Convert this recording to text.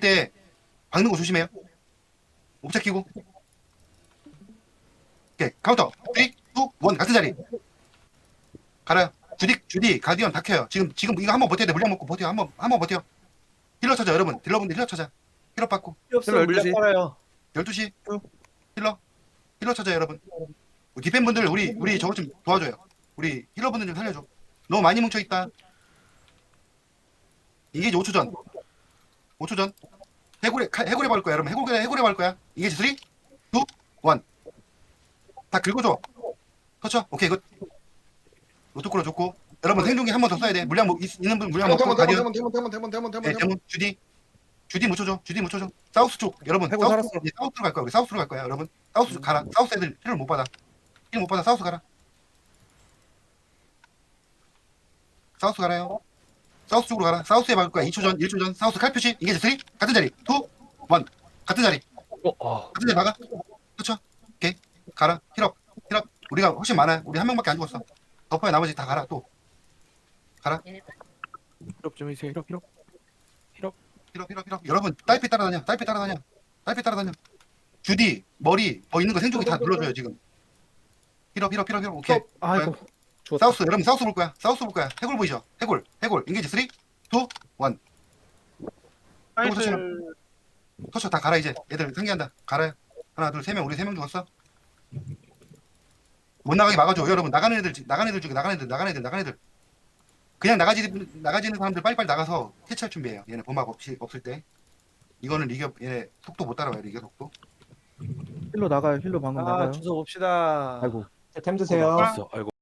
때 박는 거 조심해요. 옵차 끼고. 오케이 카운터 3, 2, 1 같은 자리. 가라요. 주디 주디 가디언 다 켜요. 지금 지금 이거 한번 버텨야 돼. 물량 먹고 버텨. 한번 한번 버텨. 힐러 찾아 여러분. 딜러분들 힐러 찾아. 힐러 받고. 없으면 물량 12시. 빨아요. 12시 힐러 힐러 찾아 여러분 디펜 분들 우리 우리 저거 좀 도와줘요 우리 힐러 분들 좀 살려줘 너무 많이 뭉쳐 있다 이게 이제 5초 전 5초 전. 해골에 칼- 해골에 밟을 거야 여러분. 해골에 해골에 밟을 거야. 이게 3 2 1 다 긁어줘. 터쳐 오케이 굿. 로토콜로 좋고. 여러분 생존기 한 번 더 써야 돼. 물량 먹, 있- 있는 분 물량 먹고 가디언. 대문 대문 대문 대문 대문 대문 주디. 주디 묻혀줘. 주디 묻혀줘. 사우스 쪽 여러분. 해고 사우스 살았어. 이제 사우스로 갈 거야 우리. 사우스로 갈 거야 여러분. 사우스 가라. 사우스 애들 힐을 못 받아. 힐 못 받아. 사우스 가라. 사우스 가라요 사우스 쪽으로 가라. 사우스에 막을 거야. 2초 전 1초 전. 사우스 칼 표시. 이게 3 같은 자리. 2 1 같은 자리. 어, 어. 같은 자리 막아. 그렇죠 오케이. 가라. 힐업. 힐업. 우리가 훨씬 많아 우리 한 명밖에 안 죽었어. 덮어야 나머지 다 가라 또. 힐업 좀 해주세요. 힐업 힐업. 힐업. 힐업 힐업 여러분 딸피 따라다녀. 딸피 따라다녀. 딸피 따라다녀. 주디 머리 뭐 있는 거 생존기 다 눌러줘요 지금. 힐업 힐업 힐업 힐업. 오케이. 아이고. 죽었다. 사우스 여러분 사우스 볼 거야 사우스 볼 거야 해골 보이죠 해골 해골 인게지 3 2 1 사이드 터쳐 다 가라 이제 얘들 상기한다 가라 하나 둘 세 명 우리 세 명 죽었어 못 나가게 막아줘 여러분 나가는 애들 지- 나가는 애들 중에 나가는 애들 나가는 애들 나가는 애들 그냥 나가지 나가지는 사람들 빨리빨리 나가서 캐치할 준비해요 얘네 범막 없이 없을 때 이거는 리겨 얘네 속도 못 따라와요 리겨 속도 힐로 나가요. 힐로 방금 아, 나가요. 주소 봅시다. 아이고. 템 드세요. 알았어. 아이고.